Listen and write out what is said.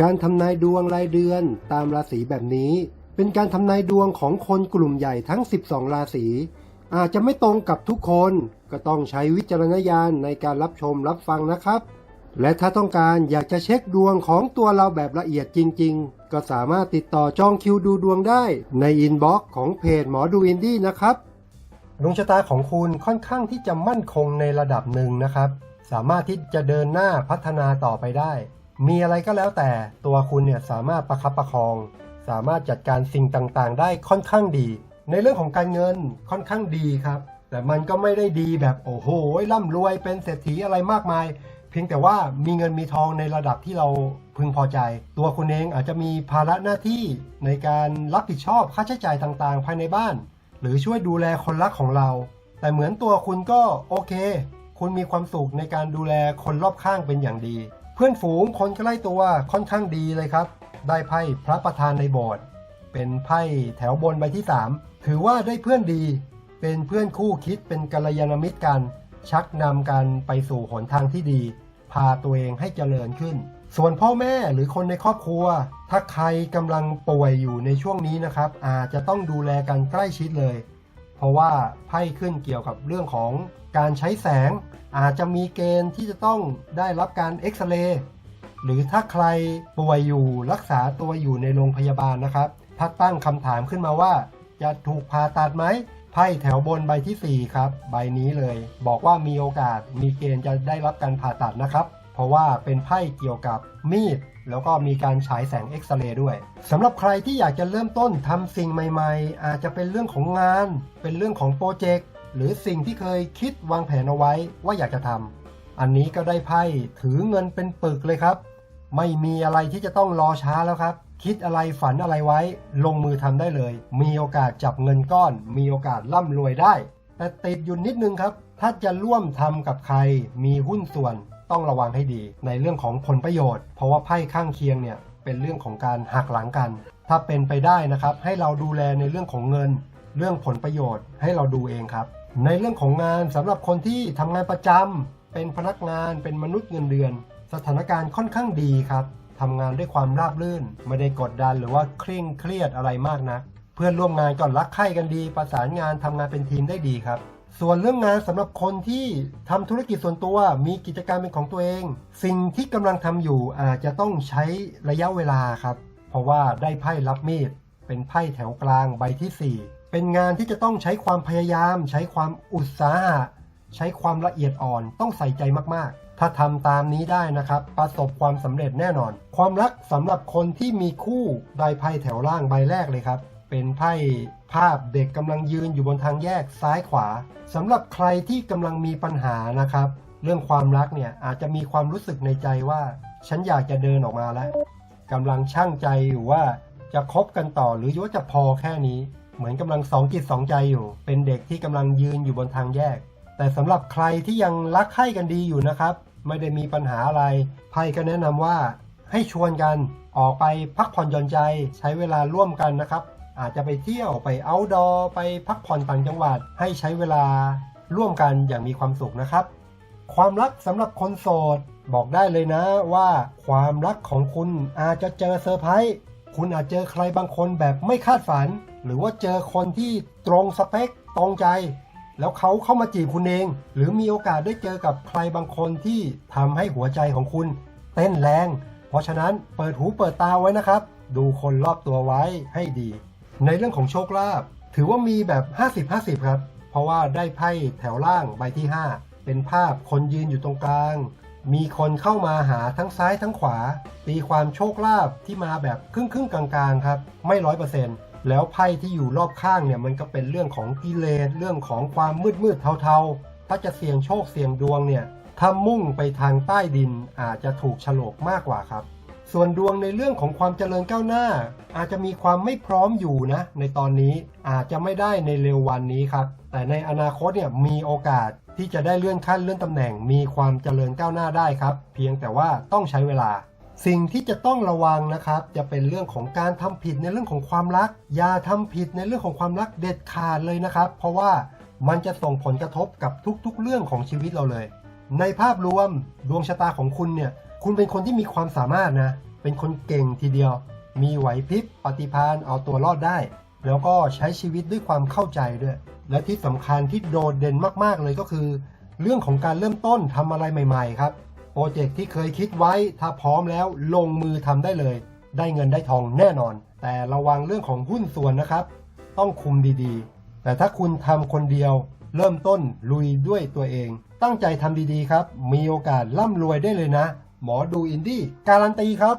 การทำนายดวงรายเดือนตามราศีแบบนี้ เป็นการทำนายดวงของคนกลุ่มใหญ่ทั้ง 12 ราศีอาจจะไม่ตรงกับทุกคน ก็ต้องใช้วิจารณญาณในการรับชมรับฟังนะครับ และถ้าต้องการอยากจะเช็คดวงของตัวเราแบบละเอียดจริง ๆ ก็สามารถติดต่อจองคิวดูดวงได้ในอินบ็อกซ์ของเพจหมอดูอินดี้นะครับดวงชะตาของคุณค่อนข้างที่จะมั่นคงในระดับหนึ่งนะครับ สามารถที่จะเดินหน้าพัฒนาต่อไปได้ มีอะไรก็แล้วแต่ตัวคุณเนี่ยสามารถประคับประคอง สามารถจัดการสิ่งต่างๆ ได้ค่อนข้างดี ในเรื่องของการเงินค่อนข้างดีครับ แต่มันก็ไม่ได้ดีแบบโอ้โหร่ำรวยเป็นเศรษฐีอะไรมากมาย เพียงแต่ว่ามีเงินมีทองในระดับที่เราพึงพอใจ ตัวคุณเองอาจจะมีภาระหน้าที่ในการรับผิดชอบค่าใช้จ่ายต่างๆ ภายในบ้าน หรือช่วยดูแลคนรักของเรา แต่เหมือนตัวคุณก็โอเค คุณมีความสุขในการดูแลคนรอบข้างเป็นอย่างดี เพื่อนฝูงคนใกล้ตัวค่อนข้างดีเลยครับ ได้ไพ่พระประธานในโบสถ์เป็นไพ่แถวบนใบที่ 3 ถือว่าได้เพื่อนดี เป็นเพื่อนคู่คิดเป็นกัลยาณมิตรกัน ชักนำกันไปสู่หนทางที่ดี พาตัวเองให้เจริญขึ้น ส่วนพ่อแม่หรือคนในครอบครัว ถ้าใครกำลังป่วยอยู่ในช่วงนี้นะครับ อาจจะต้องดูแลกันใกล้ชิดเลย เพราะว่าไพ่ขึ้นเกี่ยวกับเรื่องของการใช้แสง อาจจะมีเกณฑ์ที่จะต้องได้รับการเอ็กซเรย์หรือถ้าใครป่วยอยู่รักษาตัวอยู่ในโรงพยาบาลนะครับ ถ้าตั้งคำถามขึ้นมาว่า จะถูกผ่าตัดไหมไพ่แถวบนใบทีสี่4 ครับ ใบนี้เลย บอกว่ามีโอกาสมีเกณฑ์จะได้รับการผ่าตัดนะครับ เพราะว่าเป็นไพ่เกี่ยวกับมีด แล้วก็มีการฉายแสงเอ็กซเรย์ด้วยสำหรับใครที่อยากจะเริ่มต้นทำสิ่งใหม่ ๆ อาจจะเป็นเรื่องของงาน เป็นเรื่องของโปรเจกต์หรือสิ่งที่เคยคิดวางแผนเอาไว้ว่าอยากจะทำอันนี้ก็ได้ไพ่ถือเงินเป็นปึกเลยครับ ไม่มีอะไรที่จะต้องรอช้าแล้วครับคิดอะไรฝันอะไรไว้ ลงมือทำได้เลย มีโอกาสจับเงินก้อน มีโอกาสร่ำรวยได้ แต่ติดอยู่นิดนึงครับ ถ้าจะร่วมทำกับใคร มีหุ้นส่วน ต้องระวังให้ดี ในเรื่องของผลประโยชน์ เพราะว่าไพ่ข้างเคียงเนี่ยเป็นเรื่องของการหักหลังกัน ถ้าเป็นไปได้นะครับ ให้เราดูแลในเรื่องของเงิน เรื่องผลประโยชน์ ให้เราดูเองครับ ในเรื่องของงานสำหรับคนที่ทำงานประจำเป็นพนักงานเป็นมนุษย์เงินเดือน สถานการณ์ค่อนข้างดีครับทำงานด้วยความราบรื่น ไม่ได้กดดันหรือว่าเคร่งเครียดอะไรมากนะ เพื่อนร่วมงานก็รักใคร่กันดี ประสานงานทำงานเป็นทีมได้ดีครับ ส่วนเรื่องงานสำหรับคนที่ทำธุรกิจส่วนตัว มีกิจการเป็นของตัวเอง สิ่งที่กำลังทำอยู่อาจจะต้องใช้ระยะเวลาครับ เพราะว่าได้ไพ่รับมีด เป็นไพ่แถวกลางใบทีสี่ 4 เป็นงานที่จะต้องใช้ความพยายาม ใช้ความอุตสาหะ ใช้ความละเอียดอ่อนต้องใส่ใจมากๆ ถ้าทำตามนี้ได้นะครับ ประสบความสำเร็จแน่นอน ความรักสำหรับคนที่มีคู่ได้ไพ่แถวล่างใบแรกเลยครับ เป็นไพ่ ภาพเด็กกำลังยืนอยู่บนทางแยกซ้ายขวาสำหรับใครที่กำลังมีปัญหานะครับ เรื่องความรักเนี่ยอาจจะมีความรู้สึกในใจว่า ฉันอยากจะเดินออกมาแล้วกำลังช่างใจอยู่ว่าจะคบกันต่อหรือว่าจะพอแค่นี้ เหมือนกำลังสองจิตสองใจอยู่ เป็นเด็กที่กำลังยืนอยู่บนทางแยก แต่สำหรับใครที่ยังรักใคร่กันดีอยู่นะครับ ไม่ได้มีปัญหาอะไรไพ่ก็แนะนำว่าให้ชวนกันออกไปพักผ่อนหย่อนใจใช้เวลาร่วมกันนะครับ อาจจะไปเที่ยวไปเอาดอไปพักผ่อนต่างจังหวัด ให้ใช้เวลาร่วมกันอย่างมีความสุขนะครับ ความรักสำหรับคนโสด บอกได้เลยนะว่าความรักของคุณอาจจะเจอเซอร์ไพรส์คุณอาจเจอใครบางคนแบบไม่คาดฝัน หรือว่าเจอคนที่ตรงสเปคตรงใจ แล้วเขาเข้ามาจีบคุณเอง หรือมีโอกาสได้เจอกับใครบางคนที่ทำให้หัวใจของคุณ เต้นแรง เพราะฉะนั้นเปิดหูเปิดตาไว้นะครับ ดูคนรอบตัวไว้ให้ดี ในเรื่องของโชคลาภถือว่ามีแบบ 50-50 ครับ เพราะว่าได้ไพ่แถวล่างใบที่ 5 เป็นภาพคนยืนอยู่ตรงกลาง มีคนเข้ามาหาทั้งซ้ายทั้งขวา ตีความโชคลาภที่มาแบบครึ่งครึ่งกลางๆ ครับ ไม่ร้อยเปอร์เซ็นต์แล้วไพ่ที่อยู่รอบข้างเนี่ยมันก็เป็นเรื่องของกิเลสเรื่องของความมืดมืดๆเทาๆ ถ้าจะเสี่ยงโชคเสี่ยงดวงเนี่ยถ้ามุ่งไปทางใต้ดินอาจจะถูกฉลกมากกว่าครับ ส่วนดวงในเรื่องของความเจริญก้าวหน้า อาจจะมีความไม่พร้อมอยู่นะ ในตอนนี้อาจจะไม่ได้ในเร็ววันนี้ครับ แต่ในอนาคตเนี่ยมีโอกาสที่จะได้เลื่อนขั้นเลื่อนตำแหน่ง มีความเจริญก้าวหน้าได้ครับ เพียงแต่ว่าต้องใช้เวลา สิ่งที่จะต้องระวังนะครับ จะเป็นเรื่องของการทำผิดในเรื่องของความรัก อย่าทำผิดในเรื่องของความรักเด็ดขาดเลยนะครับ เพราะว่ามันจะส่งผลกระทบกับทุกๆ เรื่องของชีวิตเราเลย ในภาพรวมดวงชะตาของคุณเนี่ย คุณเป็นคนที่มีความสามารถนะ เป็นคนเก่งทีเดียว มีไหวพริบปฏิภาณเอาตัวรอดได้ แล้วก็ใช้ชีวิตด้วยความเข้าใจด้วย และที่สำคัญที่โดดเด่นมากๆเลยก็คือ เรื่องของการเริ่มต้นทำอะไรใหม่ ๆ ครับ โปรเจกต์ที่เคยคิดไว้ถ้าพร้อมแล้วลงมือทำได้เลย ได้เงินได้ทองแน่นอน แต่ระวังเรื่องของหุ้นส่วนนะครับ ต้องคุมดีๆ แต่ถ้าคุณทำคนเดียวเริ่มต้นลุยด้วยตัวเอง ตั้งใจทำดีๆครับ มีโอกาสร่ำรวยได้เลยนะ หมอดูอินดี้การันตีครับ